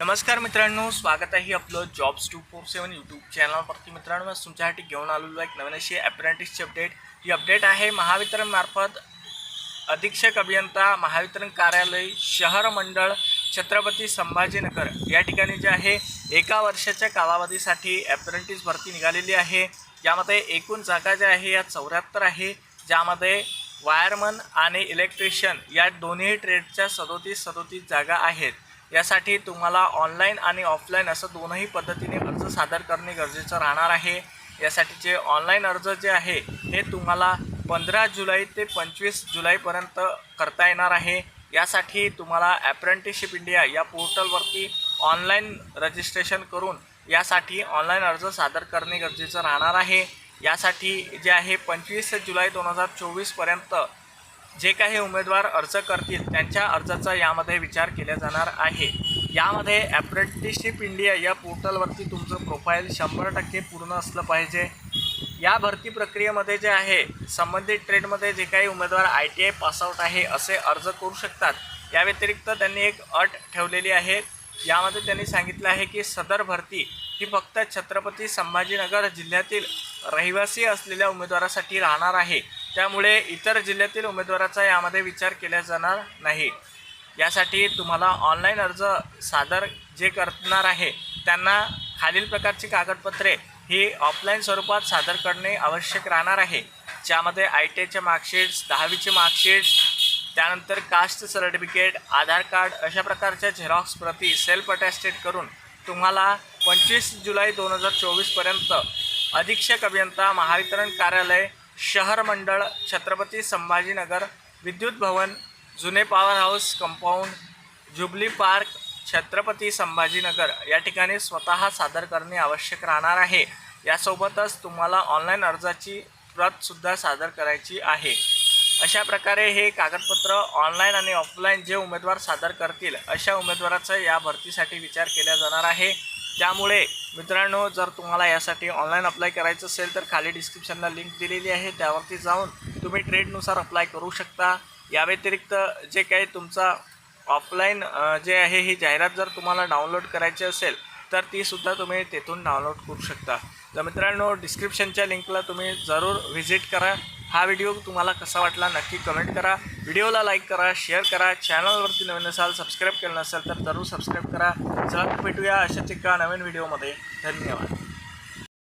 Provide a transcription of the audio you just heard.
नमस्कार मित्रांनो स्वागत आहे आपलं jobs two four seven YouTube चॅनलवरती मित्रांनो मी तुमच्यासाठी घेऊन आलेलो एक नवीन अशी अप्रेंटिसची अपडेट ही अपडेट आहे महावितरणमार्फत अधीक्षक अभियंता महावितरण कार्यालय शहर मंडळ छत्रपती संभाजीनगर. या ठिकाणी जे आहे एका वर्षाच्या कालावधीसाठी अप्रेंटिस भरती निघालेली आहे. यामध्ये एकूण जागा ज्या आहे या चौऱ्याहत्तर आहे. ज्यामध्ये वायरमन आणि इलेक्ट्रिशियन या दोन्ही ट्रेडच्या सदोतीस सदोतीस जागा आहेत. यासाठी तुम्हाला ऑनलाईन आणि ऑफलाईन असं दोनही पद्धतीने अर्ज सादर करणे गरजेचं राहणार आहे. यासाठीचे ऑनलाईन अर्ज जे आहे हे तुम्हाला पंधरा जुलै ते पंचवीस जुलैपर्यंत करता येणार आहे. यासाठी तुम्हाला ॲप्रेंटिसशिप इंडिया या पोर्टलवरती ऑनलाईन रजिस्ट्रेशन करून यासाठी ऑनलाईन अर्ज सादर करणे गरजेचं राहणार आहे. यासाठी जे आहे पंचवीस जुलै दोन हजार चोवीसपर्यंत जे काही उमेदवार अर्ज करतील त्यांच्या अर्जाचा यामध्ये विचार केला जाणार आहे. यामध्ये अप्रेंटिसशिप इंडिया या पोर्टलवरती तुमचं प्रोफाईल शंभर टक्के पूर्ण असलं पाहिजे. या भरती प्रक्रियेमध्ये जे आहे संबंधित ट्रेडमध्ये जे काही उमेदवार आय टी आय पासआउट आहे असे अर्ज करू शकतात. या व्यतिरिक्त त्यांनी एक अट ठेवलेली आहे. यामध्ये त्यांनी सांगितलं आहे की सदर भरती ही फक्त छत्रपती संभाजीनगर जिल्ह्यातील रहिवासी असलेल्या उमेदवारासाठी राहणार आहे. त्यामुळे इतर जिल्ह्यातील उमेदवाराचा यामध्ये विचार केला जाणार नाही. यासाठी तुम्हाला ऑनलाईन अर्ज सादर जे करणार आहे त्यांना खालील प्रकारची कागदपत्रे ही ऑफलाईन स्वरूपात सादर करणे आवश्यक राहणार आहे. ज्यामध्ये आय टी आयचे मार्कशीट्स दहावीचे मार्कशीट्स त्यानंतर कास्ट सर्टिफिकेट आधार कार्ड अशा प्रकारच्या झेरॉक्स प्रती सेल्फ अटॅस्टेड करून तुम्हाला पंचवीस जुलै दोन हजार चोवीसपर्यंत अधीक्षक अभियंता महावितरण कार्यालय शहर मंडळ छत्रपती संभाजीनगर विद्युत भवन जुने power house compound jubilee park Chhatrapati Sambhajinagar या ठिकाणी स्वतः सादर करणे आवश्यक राहणार आहे. यासोबतच तुम्हाला ऑनलाईन अर्जाची प्रतसुद्धा सादर करायची आहे. अशा प्रकारे हे कागदपत्र ऑनलाईन आणि ऑफलाईन जे उमेदवार सादर करतील अशा उमेदवाराचा या भरतीसाठी विचार केला जाणार आहे. त्यामुळे मित्रांनो जर तुम्हाला यासाठी ऑनलाईन अप्लाय करायचं असेल तर खाली डिस्क्रिप्शनला लिंक दिलेली आहे. त्यावरती जाऊन तुम्ही ट्रेडनुसार अप्लाय करू शकता. या व्यतिरिक्त जे काही तुमचा ऑफलाईन जे आहे ही जाहिरात जर तुम्हाला डाउनलोड करायची असेल तर तीसुद्धा तुम्ही तेथून डाउनलोड करू शकता. तर मित्रांनो डिस्क्रिप्शनच्या लिंकला तुम्ही जरूर व्हिजिट करा. हा व्हिडिओ तुम्हाला कसा वाटला नक्की कमेंट करा. व्हिडिओला लाईक करा शेअर करा. चॅनलवरती नवीन असाल सबस्क्राईब केलं नसेल तर जरूर सबस्क्राईब करा. चला भेटूया अशाच एका नवीन व्हिडिओमध्ये धन्यवाद.